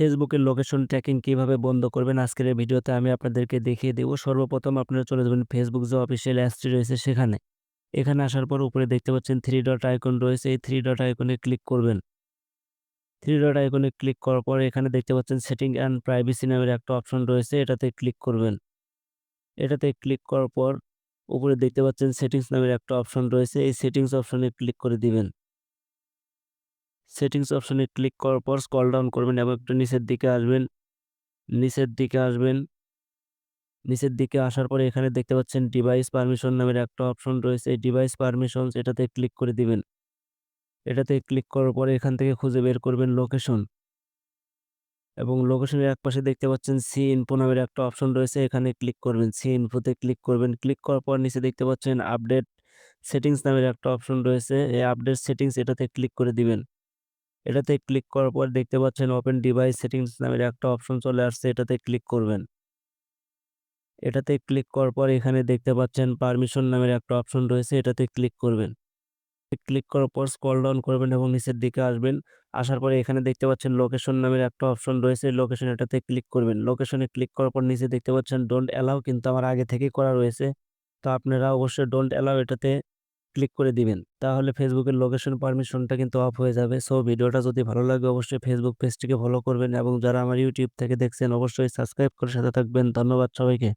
ফেসবুকের location tracking কীভাবে বন্ধ করবেন, আজকের এই ভিডিওতে আমি আপনাদেরকে দেখিয়ে দেব। সর্বপ্রথম আপনারা চলে যাবেন ফেসবুক যে অফিসিয়াল অ্যাপসটি রয়েছে সেখানে। এখানে আসার পর উপরে দেখতে পাচ্ছেন থ্রি ডট আইকন রয়েছে। এই থ্রি ডট আইকনে ক্লিক করবেন। থ্রি ডট আইকনে ক্লিক করার পর এখানে দেখতে পাচ্ছেন সেটিং অ্যান্ড প্রাইভেসি নামের একটা অপশন রয়েছে। এটাতে ক্লিক করবেন। এটাতে ক্লিক করার পর উপরে দেখতে পাচ্ছেন সেটিংস নামের একটা অপশন রয়েছে। এই সেটিংস অপশনে ক্লিক করে দিবেন। সেটিংস অপশনে ক্লিক করার পর স্কল ডাউন করবেন এবং একটু নিচের দিকে আসবেন। নিচের দিকে আসবেন। নিচের দিকে আসার পরে এখানে দেখতে পাচ্ছেন ডিভাইস পারমিশন নামের একটা অপশন রয়েছে। এই ডিভাইস পারমিশন এটাতে ক্লিক করে দিবেন। এটাতে ক্লিক করার পরে এখান থেকে খুঁজে বের করবেন লোকেশন এবং লোকেশনের এক পাশে দেখতে পাচ্ছেন সি ইনফো নামের একটা অপশন রয়েছে। এখানে ক্লিক করবেন। সি ইনফোতে ক্লিক করবেন। ক্লিক করার পর নিচে দেখতে পাচ্ছেন আপডেট সেটিংস নামের একটা অপশন রয়েছে। এই আপডেট সেটিংস এটাতে ক্লিক করে দিবেন। এটাতে ক্লিক করার পর দেখতে পাচ্ছেন ওপেন ডিভাইস সেটিংস নামের একটা অপশন চলে আসছে, এটাতে ক্লিক করবেন। এটাতে ক্লিক করার পর এখানে দেখতে পাচ্ছেন পারমিশন নামের একটা অপশন রয়েছে, এটাতে ক্লিক করবেন। ক্লিক করার পর স্ক্রল ডাউন করবেন এবং নিচের দিকে আসবেন। আসার পরে এখানে দেখতে পাচ্ছেন লোকেশন নামের একটা অপশন রয়েছে লোকেশন এটাতে ক্লিক করবেন। লোকেশনে ক্লিক করার পর নিচে দেখতে পাচ্ছেন ডোন্ট অ্যালাউ কিন্তু আমার আগে থেকেই করা রয়েছে। তো আপনারা অবশ্যই ডোন্ট অ্যালাউ এটাতে ক্লিক করে দিবেন। তাহলে ফেসবুকের লোকেশন পারমিশনটা কিন্তু অফ হয়ে যাবে। সো ভিডিওটা যদি ভালো লাগে অবশ্যই ফেসবুক পেজটিকে ফলো করবেন এবং যারা আমার ইউটিউব থেকে দেখছেন, অবশ্যই সাবস্ক্রাইব করে সাথে থাকবেন। ধন্যবাদ সবাইকে।